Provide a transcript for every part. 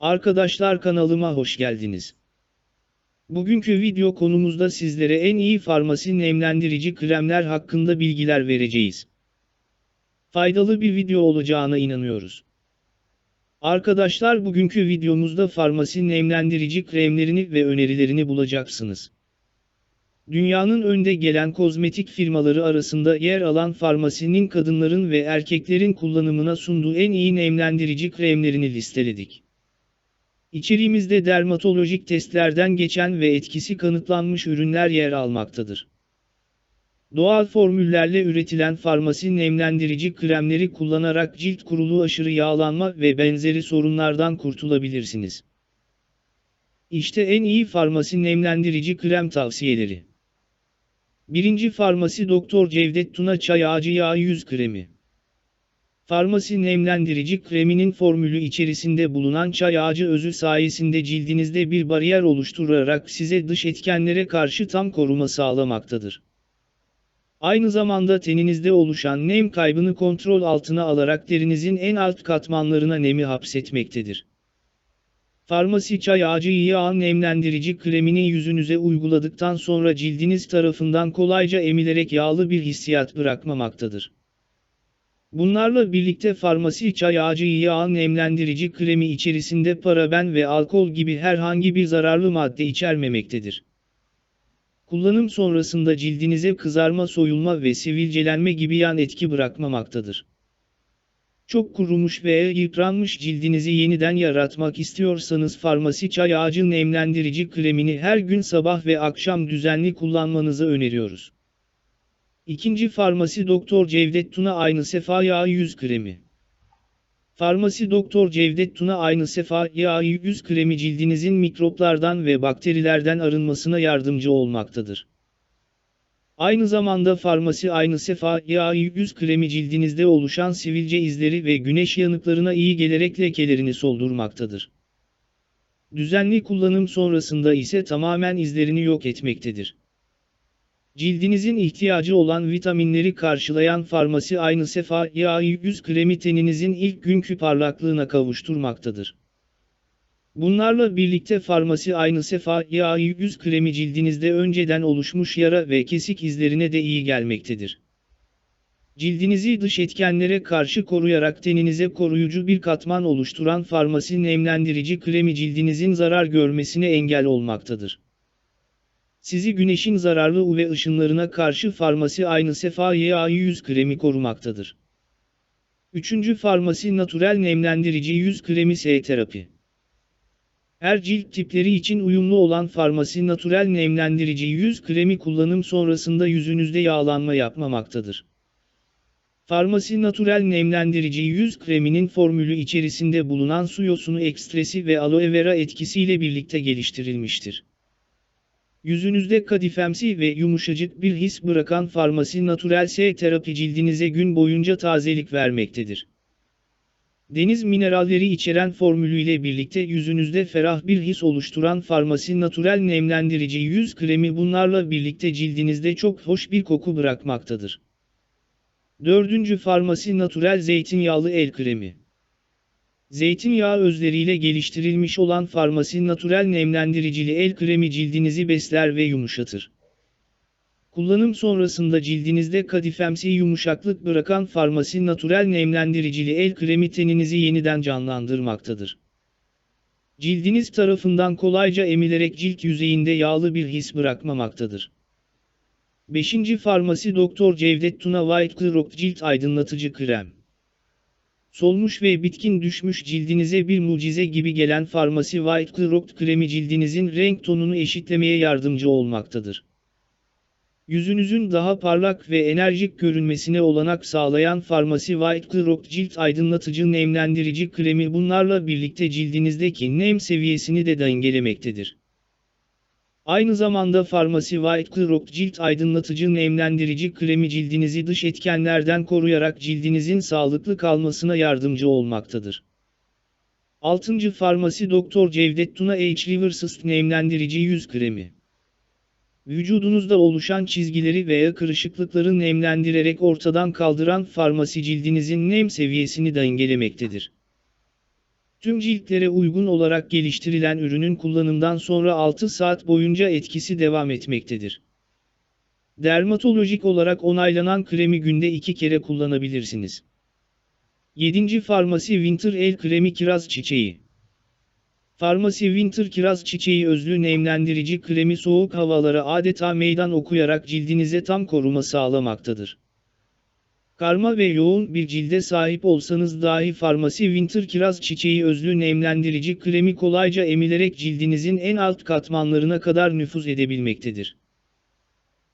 Arkadaşlar kanalıma hoş geldiniz. Bugünkü video konumuzda sizlere en iyi farmasi nemlendirici kremler hakkında bilgiler vereceğiz. Faydalı bir video olacağına inanıyoruz. Arkadaşlar bugünkü videomuzda farmasi nemlendirici kremlerini ve önerilerini bulacaksınız. Dünyanın önde gelen kozmetik firmaları arasında yer alan farmasinin kadınların ve erkeklerin kullanımına sunduğu en iyi nemlendirici kremlerini listeledik. İçeriğimizde dermatolojik testlerden geçen ve etkisi kanıtlanmış ürünler yer almaktadır. Doğal formüllerle üretilen farmasi nemlendirici kremleri kullanarak cilt kuruluğu aşırı yağlanma ve benzeri sorunlardan kurtulabilirsiniz. İşte en iyi farmasi nemlendirici krem tavsiyeleri. 1. Farmasi Doktor Cevdet Tuna Çay Ağacı Yağı Yüz Kremi Farmasi nemlendirici kreminin formülü içerisinde bulunan çay ağacı özü sayesinde cildinizde bir bariyer oluşturarak size dış etkenlere karşı tam koruma sağlamaktadır. Aynı zamanda teninizde oluşan nem kaybını kontrol altına alarak derinizin en alt katmanlarına nemi hapsetmektedir. Farmasi çay ağacı yağ nemlendirici kremini yüzünüze uyguladıktan sonra cildiniz tarafından kolayca emilerek yağlı bir hissiyat bırakmamaktadır. Bunlarla birlikte farmasi çay ağacı yağ nemlendirici kremi içerisinde paraben ve alkol gibi herhangi bir zararlı madde içermemektedir. Kullanım sonrasında cildinize kızarma, soyulma ve sivilcelenme gibi yan etki bırakmamaktadır. Çok kurumuş veya yıpranmış cildinizi yeniden yaratmak istiyorsanız farmasi çay ağacı nemlendirici kremini her gün sabah ve akşam düzenli kullanmanızı öneriyoruz. İkinci farmasi Doktor Cevdet Tuna Aynı Sefa Yağı Yüz Kremi. Farmasi Doktor Cevdet Tuna Aynı Sefa Yağı Yüz Kremi cildinizin mikroplardan ve bakterilerden arınmasına yardımcı olmaktadır. Aynı zamanda farmasi aynı sefa yağı yüz kremi cildinizde oluşan sivilce izleri ve güneş yanıklarına iyi gelerek lekelerini soldurmaktadır. Düzenli kullanım sonrasında ise tamamen izlerini yok etmektedir. Cildinizin ihtiyacı olan vitaminleri karşılayan farmasi aynı sefa yağı yüz kremi teninizin ilk günkü parlaklığına kavuşturmaktadır. Bunlarla birlikte farmasi aynı sefa yağı yüz kremi cildinizde önceden oluşmuş yara ve kesik izlerine de iyi gelmektedir. Cildinizi dış etkenlere karşı koruyarak teninize koruyucu bir katman oluşturan farmasi nemlendirici kremi cildinizin zarar görmesine engel olmaktadır. Sizi güneşin zararlı UV ışınlarına karşı farmasi aynı sefa yağı yüz kremi korumaktadır. 3. Farmasi Natural Nemlendirici Yüz Kremi S Terapi her cilt tipleri için uyumlu olan Farmasi Natural Nemlendirici Yüz Kremi kullanım sonrasında yüzünüzde yağlanma yapmamaktadır. Farmasi Natural Nemlendirici Yüz Kreminin formülü içerisinde bulunan su yosunu ekstresi ve aloe vera etkisiyle birlikte geliştirilmiştir. Yüzünüzde kadifemsi ve yumuşacık bir his bırakan Farmasi Natural S terapi cildinize gün boyunca tazelik vermektedir. Deniz mineralleri içeren formülüyle birlikte yüzünüzde ferah bir his oluşturan Farmasi Natural Nemlendirici Yüz Kremi bunlarla birlikte cildinizde çok hoş bir koku bırakmaktadır. 4. Farmasi Natural Zeytinyağlı El Kremi Zeytinyağı özleriyle geliştirilmiş olan Farmasi Natural Nemlendiricili El Kremi cildinizi besler ve yumuşatır. Kullanım sonrasında cildinizde kadifemsi yumuşaklık bırakan farmasi natural nemlendiricili el kremi teninizi yeniden canlandırmaktadır. Cildiniz tarafından kolayca emilerek cilt yüzeyinde yağlı bir his bırakmamaktadır. 5. Farmasi Doktor Cevdet Tuna White Clear Cilt Aydınlatıcı Krem Solmuş ve bitkin düşmüş cildinize bir mucize gibi gelen Farmasi White Clear kremi cildinizin renk tonunu eşitlemeye yardımcı olmaktadır. Yüzünüzün daha parlak ve enerjik görünmesine olanak sağlayan Farmasi White Clear cilt aydınlatıcı nemlendirici kremi bunlarla birlikte cildinizdeki nem seviyesini de dengelemektedir. Aynı zamanda Farmasi White Clear cilt aydınlatıcı nemlendirici kremi cildinizi dış etkenlerden koruyarak cildinizin sağlıklı kalmasına yardımcı olmaktadır. 6. Farmasi Doktor Cevdet Tuna H. Liver nemlendirici yüz kremi Vücudunuzda oluşan çizgileri veya kırışıklıkları nemlendirerek ortadan kaldıran farmasi cildinizin nem seviyesini dengelemektedir. Tüm ciltlere uygun olarak geliştirilen ürünün kullanımdan sonra 6 saat boyunca etkisi devam etmektedir. Dermatolojik olarak onaylanan kremi günde 2 kere kullanabilirsiniz. 7. Farmasi Winter El Kremi Kiraz Çiçeği Farmasi Winter Kiraz Çiçeği özlü nemlendirici kremi soğuk havalara adeta meydan okuyarak cildinize tam koruma sağlamaktadır. Karma ve yoğun bir cilde sahip olsanız dahi Farmasi Winter Kiraz Çiçeği özlü nemlendirici kremi kolayca emilerek cildinizin en alt katmanlarına kadar nüfuz edebilmektedir.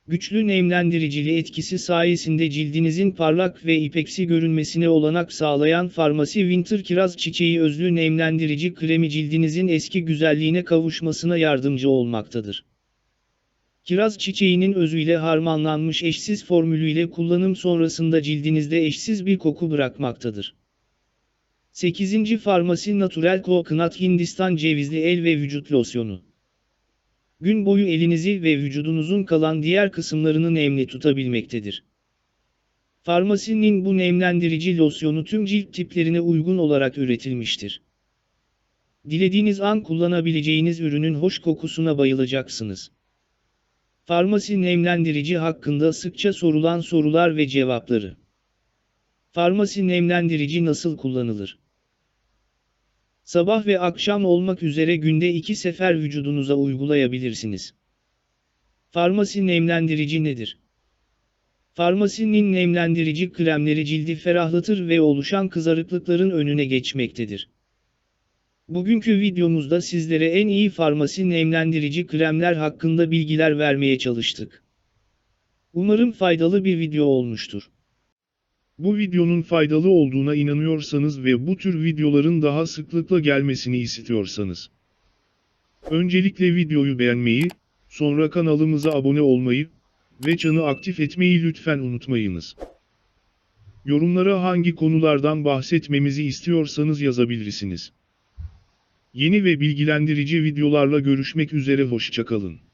Güçlü nemlendiricili etkisi sayesinde cildinizin parlak ve ipeksi görünmesine olanak sağlayan Farmasi Winter Kiraz Çiçeği özlü nemlendirici kremi cildinizin eski güzelliğine kavuşmasına yardımcı olmaktadır. Kiraz çiçeğinin özüyle harmanlanmış eşsiz formülüyle kullanım sonrasında cildinizde eşsiz bir koku bırakmaktadır. 8. Farmasi Natural Coconut Hindistan Cevizli El ve Vücut Losyonu Gün boyu elinizi ve vücudunuzun kalan diğer kısımlarını nemli tutabilmektedir. Farmasinin bu nemlendirici losyonu tüm cilt tiplerine uygun olarak üretilmiştir. Dilediğiniz an kullanabileceğiniz ürünün hoş kokusuna bayılacaksınız. Farmasi nemlendirici hakkında sıkça sorulan sorular ve cevapları. Farmasi nemlendirici nasıl kullanılır? Sabah ve akşam olmak üzere günde iki sefer vücudunuza uygulayabilirsiniz. Farmasi nemlendirici nedir? Farmasinin nemlendirici kremleri cildi ferahlatır ve oluşan kızarıklıkların önüne geçmektedir. Bugünkü videomuzda sizlere en iyi farmasi nemlendirici kremler hakkında bilgiler vermeye çalıştık. Umarım faydalı bir video olmuştur. Bu videonun faydalı olduğuna inanıyorsanız ve bu tür videoların daha sıklıkla gelmesini istiyorsanız. Öncelikle videoyu beğenmeyi, sonra kanalımıza abone olmayı ve çanı aktif etmeyi lütfen unutmayınız. Yorumlara hangi konulardan bahsetmemizi istiyorsanız yazabilirsiniz. Yeni ve bilgilendirici videolarla görüşmek üzere hoşçakalın.